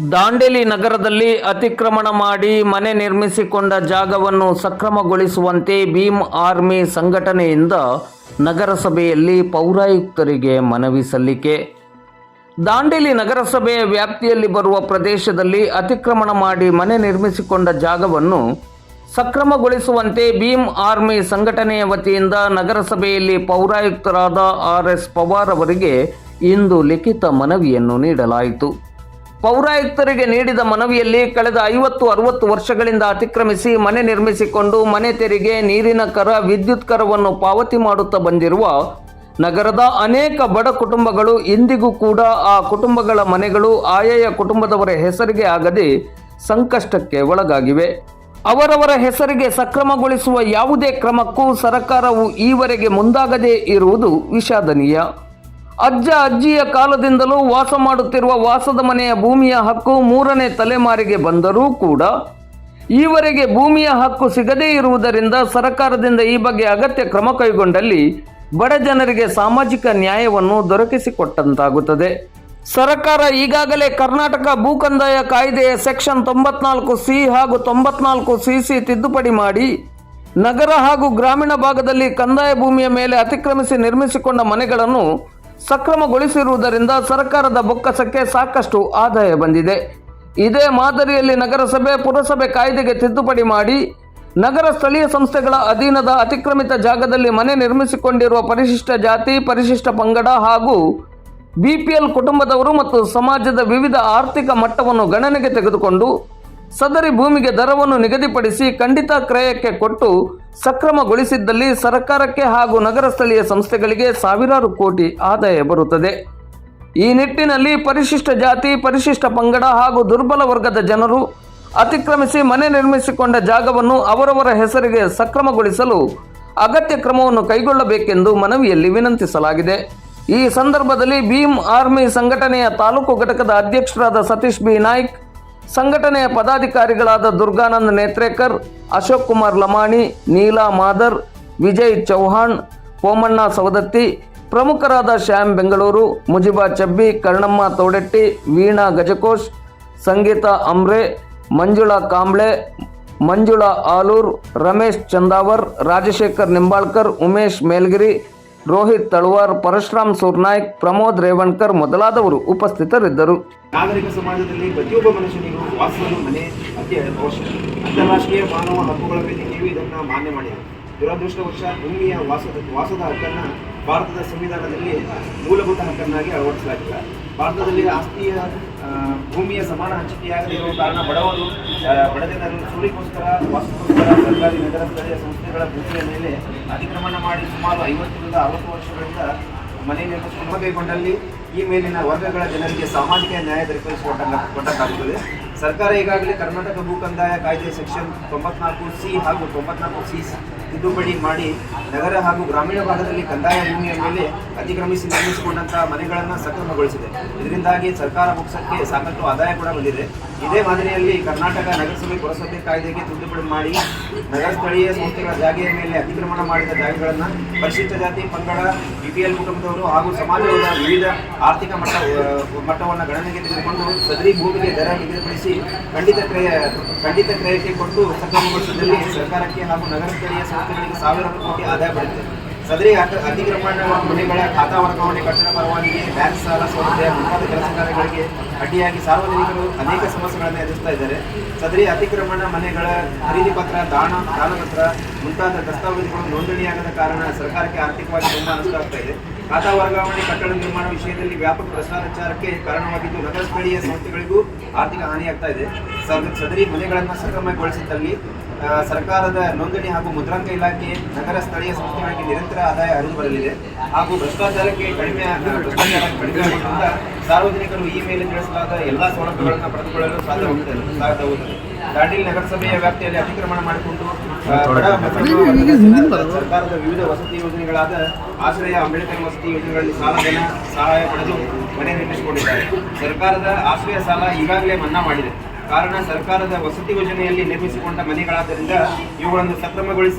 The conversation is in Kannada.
ದಾಂಡೇಲಿ ನಗರದಲ್ಲಿ ಅತಿಕ್ರಮಣ ಮಾಡಿ ಮನೆ ನಿರ್ಮಿಸಿಕೊಂಡ ಜಾಗವನ್ನು ಸಕ್ರಮಗೊಳಿಸುವಂತೆ ಭೀಮ್ ಆರ್ಮಿ ಸಂಘಟನೆಯಿಂದ ನಗರಸಭೆಯಲ್ಲಿ ಪೌರಾಯುಕ್ತರಿಗೆ ಮನವಿ ಸಲ್ಲಿಕೆ. ದಾಂಡೇಲಿ ನಗರಸಭೆಯ ವ್ಯಾಪ್ತಿಯಲ್ಲಿ ಬರುವ ಪ್ರದೇಶದಲ್ಲಿ ಅತಿಕ್ರಮಣ ಮಾಡಿ ಮನೆ ನಿರ್ಮಿಸಿಕೊಂಡ ಜಾಗವನ್ನು ಸಕ್ರಮಗೊಳಿಸುವಂತೆ ಭೀಮ್ ಆರ್ಮಿ ಸಂಘಟನೆಯ ವತಿಯಿಂದ ನಗರಸಭೆಯಲ್ಲಿ ಪೌರಾಯುಕ್ತರಾದ ಆರ್ ಎಸ್ ಪವಾರ್ ಅವರಿಗೆ ಇಂದು ಲಿಖಿತ ಮನವಿಯನ್ನು ನೀಡಲಾಯಿತು. ಪೌರಾಯುಕ್ತರಿಗೆ ನೀಡಿದ ಮನವಿಯಲ್ಲಿ ಕಳೆದ ಐವತ್ತು ಅರವತ್ತು ವರ್ಷಗಳಿಂದ ಅತಿಕ್ರಮಿಸಿ ಮನೆ ನಿರ್ಮಿಸಿಕೊಂಡು ಮನೆ ತೆರಿಗೆ, ನೀರಿನ ಕರ, ವಿದ್ಯುತ್ ಕರವನ್ನು ಪಾವತಿ ಮಾಡುತ್ತಾ ಬಂದಿರುವ ನಗರದ ಅನೇಕ ಬಡ ಕುಟುಂಬಗಳು ಇಂದಿಗೂ ಕೂಡ ಆ ಕುಟುಂಬಗಳ ಮನೆಗಳು ಆಯಾಯ ಕುಟುಂಬದವರ ಹೆಸರಿಗೆ ಆಗದೆ ಸಂಕಷ್ಟಕ್ಕೆ ಒಳಗಾಗಿವೆ. ಅವರವರ ಹೆಸರಿಗೆ ಸಕ್ರಮಗೊಳಿಸುವ ಯಾವುದೇ ಕ್ರಮಕ್ಕೂ ಸರ್ಕಾರವು ಈವರೆಗೆ ಮುಂದಾಗದೇ ಇರುವುದು ವಿಷಾದನೀಯ. ಅಜ್ಜ ಅಜ್ಜಿಯ ಕಾಲದಿಂದಲೂ ವಾಸ ಮಾಡುತ್ತಿರುವ ವಾಸದ ಮನೆಯ ಭೂಮಿಯ ಹಕ್ಕು ಮೂರನೇ ತಲೆಮಾರಿಗೆ ಬಂದರೂ ಕೂಡ ಈವರೆಗೆ ಭೂಮಿಯ ಹಕ್ಕು ಸಿಗದೇ ಇರುವುದರಿಂದ ಸರ್ಕಾರದಿಂದ ಈ ಬಗ್ಗೆ ಅಗತ್ಯ ಕ್ರಮ ಕೈಗೊಂಡಲ್ಲಿ ಬಡ ಜನರಿಗೆ ಸಾಮಾಜಿಕ ನ್ಯಾಯವನ್ನು ದೊರಕಿಸಿಕೊಟ್ಟಂತಾಗುತ್ತದೆ. ಸರ್ಕಾರ ಈಗಾಗಲೇ ಕರ್ನಾಟಕ ಭೂ ಕಂದಾಯ ಕಾಯ್ದೆಯ ಸೆಕ್ಷನ್ ತೊಂಬತ್ನಾಲ್ಕು ಸಿ ಹಾಗೂ ತೊಂಬತ್ನಾಲ್ಕು ಸಿ ಸಿ ತಿದ್ದುಪಡಿ ಮಾಡಿ ನಗರ ಹಾಗೂ ಗ್ರಾಮೀಣ ಭಾಗದಲ್ಲಿ ಕಂದಾಯ ಭೂಮಿಯ ಮೇಲೆ ಅತಿಕ್ರಮಿಸಿ ನಿರ್ಮಿಸಿಕೊಂಡ ಮನೆಗಳನ್ನು ಸಕ್ರಮಗೊಳಿಸಿರುವುದರಿಂದ ಸರ್ಕಾರದ ಬೊಕ್ಕಸಕ್ಕೆ ಸಾಕಷ್ಟು ಆದಾಯ ಬಂದಿದೆ. ಇದೇ ಮಾದರಿಯಲ್ಲಿ ನಗರಸಭೆ, ಪುರಸಭೆ ಕಾಯ್ದೆಗೆ ತಿದ್ದುಪಡಿ ಮಾಡಿ ನಗರ ಸ್ಥಳೀಯ ಸಂಸ್ಥೆಗಳ ಅಧೀನದ ಅತಿಕ್ರಮಿತ ಜಾಗದಲ್ಲಿ ಮನೆ ನಿರ್ಮಿಸಿಕೊಂಡಿರುವ ಪರಿಶಿಷ್ಟ ಜಾತಿ, ಪರಿಶಿಷ್ಟ ಪಂಗಡ ಹಾಗೂ ಬಿಪಿಎಲ್ ಕುಟುಂಬದವರು ಮತ್ತು ಸಮಾಜದ ವಿವಿಧ ಆರ್ಥಿಕ ಮಟ್ಟವನ್ನು ಗಣನೆಗೆ ತೆಗೆದುಕೊಂಡು ಸದರಿ ಭೂಮಿಗೆ ದರವನ್ನು ನಿಗದಿಪಡಿಸಿ ಖಂಡಿತ ಕ್ರಯಕ್ಕೆ ಕೊಟ್ಟು ಸಕ್ರಮಗೊಳಿಸಿದ್ದಲ್ಲಿ ಸರ್ಕಾರಕ್ಕೆ ಹಾಗೂ ನಗರ ಸ್ಥಳೀಯ ಸಂಸ್ಥೆಗಳಿಗೆ ಸಾವಿರಾರು ಕೋಟಿ ಆದಾಯ ಬರುತ್ತದೆ. ಈ ನಿಟ್ಟಿನಲ್ಲಿ ಪರಿಶಿಷ್ಟ ಜಾತಿ, ಪರಿಶಿಷ್ಟ ಪಂಗಡ ಹಾಗೂ ದುರ್ಬಲ ವರ್ಗದ ಜನರು ಅತಿಕ್ರಮಿಸಿ ಮನೆ ನಿರ್ಮಿಸಿಕೊಂಡ ಜಾಗವನ್ನು ಅವರವರ ಹೆಸರಿಗೆ ಸಕ್ರಮಗೊಳಿಸಲು ಅಗತ್ಯ ಕ್ರಮವನ್ನು ಕೈಗೊಳ್ಳಬೇಕೆಂದು ಮನವಿಯಲ್ಲಿ ವಿನಂತಿಸಲಾಗಿದೆ. ಈ ಸಂದರ್ಭದಲ್ಲಿ ಭೀಮ್ ಆರ್ಮಿ ಸಂಘಟನೆಯ ತಾಲೂಕು ಘಟಕದ ಅಧ್ಯಕ್ಷರಾದ ಸತೀಶ್ ಬಿ ನಾಯ್ಕ್ ಸಂಘಟನೆಯ ಪದಾಧಿಕಾರಿಗಳಾದ ದುರ್ಗಾನಂದ್ ನೇತ್ರೇಕರ್, ಅಶೋಕ್ ಕುಮಾರ್ ಲಮಾಣಿ, ನೀಲಾ ಮಾದರ್, ವಿಜಯ್ ಚೌಹಾಣ್ ಪೋಮಣ್ಣ ಸವದತ್ತಿ, ಪ್ರಮುಖರಾದ ಶ್ಯಾಮ್ ಬೆಂಗಳೂರು, ಮುಜಿಬಾ ಚಬ್ಬಿ, ಕರ್ಣಮ್ಮ ತೋಡೆಟ್ಟಿ, ವೀಣಾ ಗಜಕೋಶ್, ಸಂಗೀತಾ ಅಂಬ್ರೆ, ಮಂಜುಳಾ ಕಾಂಬ್ಳೆ, ಮಂಜುಳಾ ಆಲೂರ್, ರಮೇಶ್ ಚಂದಾವರ್, ರಾಜಶೇಖರ್ ನಿಂಬಾಳ್ಕರ್, ಉಮೇಶ್ ಮೇಲ್ಗಿರಿ ರೋಹಿತ್ ತಳುವಾರ್, ಪರಶುರಾಮ್ ಸೂರ್ನಾಯ್ಕ್, ಪ್ರಮೋದ್ ರೇವಣ್ಕರ್ ಮೊದಲಾದವರು ಉಪಸ್ಥಿತರಿದ್ದರು. ನಾಗರಿಕ ಸಮಾಜದಲ್ಲಿ ಪ್ರತಿಯೊಬ್ಬ ಮನುಷ್ಯನಿಗೂ ವಾಸವನ್ನು ಮನೆ ಅತಿ ಅವಶ್ಯಕ ಅಂತಾರಾಷ್ಟ್ರೀಯ ಮಾನವ ಹಕ್ಕುಗಳ ವೇದಿಕೆಯು ಇದನ್ನು ಮಾನ್ಯ ಮಾಡಿದೆ ದುರದೃಷ್ಟವಶ ಭೂಮಿಯ ವಾಸದ ವಾಸದ ಹಕ್ಕನ್ನು ಭಾರತದ ಸಂವಿಧಾನದಲ್ಲಿ ಮೂಲಭೂತ ಹಕ್ಕನ್ನಾಗಿ ಅಳವಡಿಸಲಾಗಿಲ್ಲ ಭಾರತದಲ್ಲಿ ಆಸ್ತಿಯ ಭೂಮಿಯ ಸಮಾನ ಹಂಚಿಕೆಯಾಗದೇ ಇರುವ ಕಾರಣ ಬಡವರು ಬಡ ಜನರು ಸೂರಿಗೋಸ್ಕರ ವಾಸಕ್ಕೋಸ್ಕರ ಸರ್ಕಾರಿ ನಗರ ಸ್ಥಳೀಯ ಸಂಸ್ಥೆಗಳ ಭೂಮಿಯ ಮೇಲೆ ಅತಿಕ್ರಮಣ ಮಾಡಿ ಸುಮಾರು ಐವತ್ತರಿಂದ ಅರವತ್ತು ವರ್ಷಗಳಿಂದ ಮನೆ ನಿರ್ಮಿಸಿ ಕೈಗೊಂಡಲ್ಲಿ ಈ ಮೇಲಿನ ವರ್ಗಗಳ ಜನರಿಗೆ ಸಾಮಾಜಿಕ ನ್ಯಾಯ ದೊರಕಿಸಿಕೊಟ್ಟಂಗ ಕೊಟ್ಟಕ್ಕಾಗುತ್ತದೆ ಸರ್ಕಾರ ಈಗಾಗಲೇ ಕರ್ನಾಟಕ ಭೂ ಕಂದಾಯ ಕಾಯ್ದೆ ಸೆಕ್ಷನ್ ತೊಂಬತ್ನಾಲ್ಕು ಸಿ ಹಾಗೂ ತೊಂಬತ್ನಾಲ್ಕು ಸಿ ತಿದ್ದುಪಡಿ ಮಾಡಿ ನಗರ ಹಾಗೂ ಗ್ರಾಮೀಣ ಭಾಗದಲ್ಲಿ ಕಂದಾಯ ಭೂಮಿಯ ಮೇಲೆ ಅತಿಕ್ರಮಿಸಿ ನಿರ್ಮಿಸಿಕೊಂಡಂತಹ ಮನೆಗಳನ್ನು ಸಕ್ರಮಗೊಳಿಸಿದೆ. ಇದರಿಂದಾಗಿ ಸರ್ಕಾರ ಮುಖ್ಯಕ್ಕೆ ಸಾಕಷ್ಟು ಆದಾಯ ಕೂಡ ಬಂದಿದೆ. ಇದೇ ಮಾದರಿಯಲ್ಲಿ ಕರ್ನಾಟಕ ನಗರಸಭೆ ಪುರಸಭೆ ಕಾಯ್ದೆಗೆ ತಿದ್ದುಪಡಿ ಮಾಡಿ ನಗರ ಸ್ಥಳೀಯ ಸಂಸ್ಥೆಗಳ ಜಾಗೆಯ ಮೇಲೆ ಅತಿಕ್ರಮಣ ಮಾಡಿದ ಜಾಗಗಳನ್ನು ಪರಿಶಿಷ್ಟ ಜಾತಿ, ಪಂಗಡ, ಬಿಪಿಎಲ್ ಕುಟುಂಬದವರು ಹಾಗೂ ಸಮಾಜದ ವಿವಿಧ ಆರ್ಥಿಕ ಮಟ್ಟ ಮಟ್ಟವನ್ನು ಗಣನೆಗೆ ತೆಗೆದುಕೊಂಡು ಸದರಿ ಭೂಮಿಗೆ ದರ ನಿಗದಿಪಡಿಸಿ ಖಂಡಿತ ಕ್ರಯ ಖಂಡಿತ ಕ್ರಯಕ್ಕೆ ಕೊಟ್ಟು ಸಕ್ರಮಗೊಳಿಸಿದಲ್ಲಿ ಸರ್ಕಾರಕ್ಕೆ ಹಾಗೂ ನಗರ ಸ್ಥಳೀಯ ಸಂಸ್ಥೆಗಳಿಗೆ ಸಾವಿರ ಕೋಟಿ ಆದಾಯ ಬರುತ್ತೆ ಸದರಿ ಅತ- ಅತಿಕ್ರಮಣ ಮನೆಗಳ ಖಾತಾ ವರ್ಗಾವಣೆ ಕಟ್ಟಡ ಪರವಾನಗಿ ಬ್ಯಾಂಕ್ ಸಾಲ ಸೌಲಭ್ಯ ಮುಂತಾದ ಕೆಲಸ ಕಾರ್ಯಗಳಿಗೆ ಅಡ್ಡಿಯಾಗಿ ಸಾರ್ವಜನಿಕರು ಅನೇಕ ಸಮಸ್ಯೆಗಳನ್ನು ಎದುರಿಸ್ತಾ ಇದ್ದಾರೆ. ಸದರಿ ಅತಿಕ್ರಮಣ ಮನೆಗಳ ಖರೀದಿ ಪತ್ರ, ದಾನ ದಾನಪತ್ರ ಮುಂತಾದ ದಸ್ತಾವೇಜುಗಳು ನೋಂದಣಿಯಾಗದ ಕಾರಣ ಸರ್ಕಾರಕ್ಕೆ ಆರ್ಥಿಕವಾಗಿ ತುಂಬ ಆಗ್ತಾ ಇದೆ. ಖಾತಾ ವರ್ಗಾವಣೆ ಕಟ್ಟಡ ನಿರ್ಮಾಣ ವಿಷಯದಲ್ಲಿ ವ್ಯಾಪಕ ಭ್ರಷ್ಟಾಚಾರಕ್ಕೆ ಕಾರಣವಾಗಿದ್ದು ನಗರ ಸ್ಥಳೀಯ ಸಂಸ್ಥೆಗಳಿಗೂ ಆರ್ಥಿಕ ಹಾನಿಯಾಗ್ತಾ ಇದೆ. ಸದ- ಸದರಿ ಮನೆಗಳನ್ನು ಸಕ್ರಮಗೊಳಿಸಿದ್ದಲ್ಲಿ ಸರ್ಕಾರದ ನೋಂದಣಿ ಹಾಗೂ ಮುದ್ರಾಂಕ ಇಲಾಖೆ ನಗರ ಸ್ಥಳೀಯ ಸಂಸ್ಥೆಗಳಿಗೆ ನಿರಂತರ ಆದಾಯ ಹರಿದು ಬರಲಿದೆ. ಹಾಗೂ ಭ್ರಷ್ಟಾಚಾರಕ್ಕೆ ಕಡಿಮೆ ಕಡಿಮೆ ಸಾರ್ವಜನಿಕರು ಈ ಮೇಲೆ ತಿಳಿಸಲಾದ ಎಲ್ಲ ಸೌಲಭ್ಯಗಳನ್ನು ಪಡೆದುಕೊಳ್ಳಲು ಸಾಧ್ಯವಾಗುತ್ತದೆ ದಾಂಡೇಲಿ ನಗರಸಭೆಯ ವ್ಯಾಪ್ತಿಯಲ್ಲಿ ಅತಿಕ್ರಮಣ ಮಾಡಿಕೊಂಡು ಸರ್ಕಾರದ ವಿವಿಧ ವಸತಿ ಯೋಜನೆಗಳಾದ ಆಶ್ರಯ ಅಂಬೇಡ್ಕರ್ ವಸತಿ ಯೋಜನೆಗಳಲ್ಲಿ ಸಾಲಧನ ಸಹಾಯ ಪಡೆದು ಮನೆ ನಿರ್ಮಿಸಿಕೊಂಡಿದ್ದಾರೆ. ಸರ್ಕಾರದ ಆಶ್ರಯ ಸಾಲ ಈಗಾಗಲೇ ಮನ್ನಾ ಮಾಡಿದೆ. ಕಾರಣ ಸರ್ಕಾರದ ವಸತಿ ಯೋಜನೆಯಲ್ಲಿ ನಿರ್ಮಿಸಿಕೊಂಡ ಮನೆಗಳಾದ್ದರಿಂದ ಇವುಗಳನ್ನು ಸಕ್ರಮಗೊಳಿಸಿ